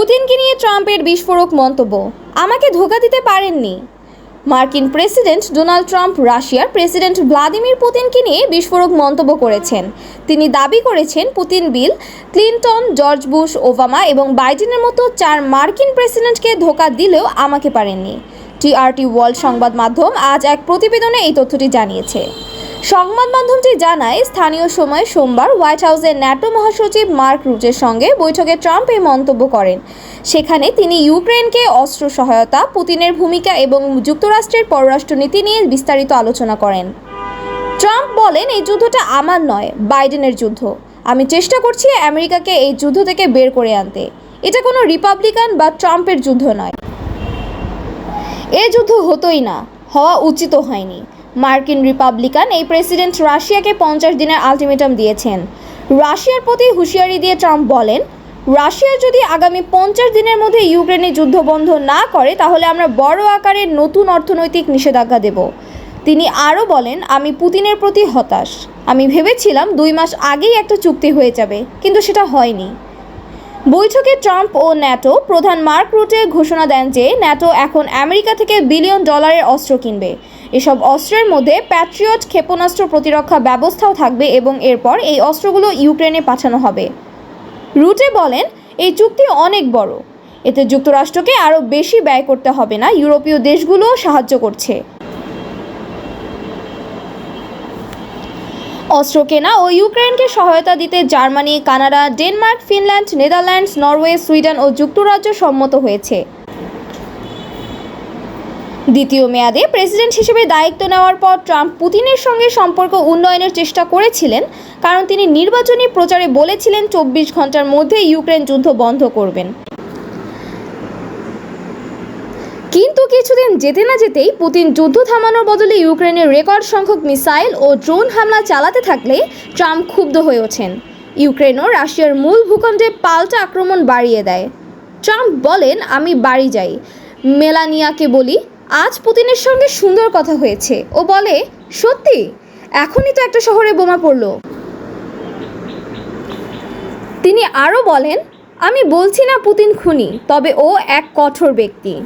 পুতিনকে নিয়ে ট্রাম্পের বিস্ফোরক মন্তব্য। আমাকে ধোকা দিতে পারেননি। মার্কিন প্রেসিডেন্ট ডোনাল্ড ট্রাম্প রাশিয়ার প্রেসিডেন্ট ভ্লাদিমির পুতিনকে নিয়ে বিস্ফোরক মন্তব্য করেছেন। তিনি দাবি করেছেন, Putin Bill Clinton, George Bush, Obama এবং বাইডেনের মতো চার মার্কিন প্রেসিডেন্টকে ধোকা দিলেও আমাকে পারেননি। টিআরটি ওয়ার্ল্ড সংবাদ মাধ্যম আজ এক প্রতিবেদনে এই তথ্যটি জানিয়েছে। সংবাদ মাধ্যমটি জানায়, স্থানীয় সময় সোমবার হোয়াইট হাউসের ন্যাটো মহাসচিব মার্ক রুটের সঙ্গে বৈঠকে ট্রাম্প এই মন্তব্য করেন। সেখানে তিনি ইউক্রেনকে অস্ত্র সহায়তা, পুতিনের ভূমিকা এবং যুক্তরাষ্ট্রের পররাষ্ট্রনীতি নিয়ে বিস্তারিত আলোচনা করেন। ট্রাম্প বলেন, এই যুদ্ধটা আমার নয়, বাইডেনের যুদ্ধ। আমি চেষ্টা করছি আমেরিকাকে এই যুদ্ধ থেকে বের করে আনতে। এটা কোনো রিপাবলিকান বা ট্রাম্পের যুদ্ধ নয়। এ যুদ্ধ হতোই না, হওয়া উচিত হয়নি। মার্কিন রিপাবলিকান এই প্রেসিডেন্ট রাশিয়াকে পঞ্চাশ দিনের আলটিমেটাম দিয়েছেন। রাশিয়ার প্রতি হুঁশিয়ারি দিয়ে ট্রাম্প বলেন, রাশিয়া যদি আগামী পঞ্চাশ দিনের মধ্যে ইউক্রেনে যুদ্ধ বন্ধ না করে, তাহলে আমরা বড় আকারের নতুন অর্থনৈতিক নিষেধাজ্ঞা দেব। তিনি আরও বলেন, আমি পুতিনের প্রতি হতাশ। আমি ভেবেছিলাম দুই মাস আগেই একটা চুক্তি হয়ে যাবে, কিন্তু সেটা হয়নি। বৈঠকে ট্রাম্প ও ন্যাটো প্রধান মার্ক রুটে ঘোষণা দেন যে, ন্যাটো এখন আমেরিকা থেকে বিলিয়ন ডলারের অস্ত্র কিনবে। এসব অস্ত্রের মধ্যে প্যাট্রিয়ট ক্ষেপণাস্ত্র প্রতিরক্ষা ব্যবস্থাও থাকবে এবং এরপর এই অস্ত্রগুলো ইউক্রেনে পাঠানো হবে। রুটে বলেন, এই চুক্তি অনেক বড়। এতে যুক্তরাষ্ট্রকে আরও বেশি ব্যয় করতে হবে না, ইউরোপীয় দেশগুলোও সাহায্য করছে। অস্ত্র কেনা ও ইউক্রেনকে সহায়তা দিতে Germany, Canada, Denmark, Finland, Netherlands, Norway, Sweden ও যুক্তরাজ্য সম্মত হয়েছে। দ্বিতীয় মেয়াদে প্রেসিডেন্ট হিসেবে দায়িত্ব নেওয়ার পর ট্রাম্প পুতিনের সঙ্গে সম্পর্ক উন্নয়নের চেষ্টা করেছিলেন, কারণ তিনি নির্বাচনী প্রচারে বলেছিলেন চব্বিশ ঘণ্টার মধ্যে ইউক্রেন যুদ্ধ বন্ধ করবেন। কিন্তু কিছুদিন যেতে না যেতেই পুতিন যুদ্ধ থামানোর বদলে ইউক্রেনের রেকর্ড সংখ্যক মিসাইল ও ড্রোন হামলা চালাতে থাকলে ট্রাম্প ক্ষুব্ধ হয়ে ওঠেন। ইউক্রেনও রাশিয়ার মূল ভূখণ্ডে পাল্টা আক্রমণ বাড়িয়ে দেয়। ট্রাম্প বলেন, আমি বাড়ি যাই। মেলানিয়াকে বলি আজ পুতিনের সঙ্গে সুন্দর কথা হয়েছে। ও বলে, সত্যি? এখনই তো একটা শহরে বোমা পড়ল। তিনি আরও বলেন, আমি বলছি না পুতিন খুনি, তবে ও এক কঠোর ব্যক্তি।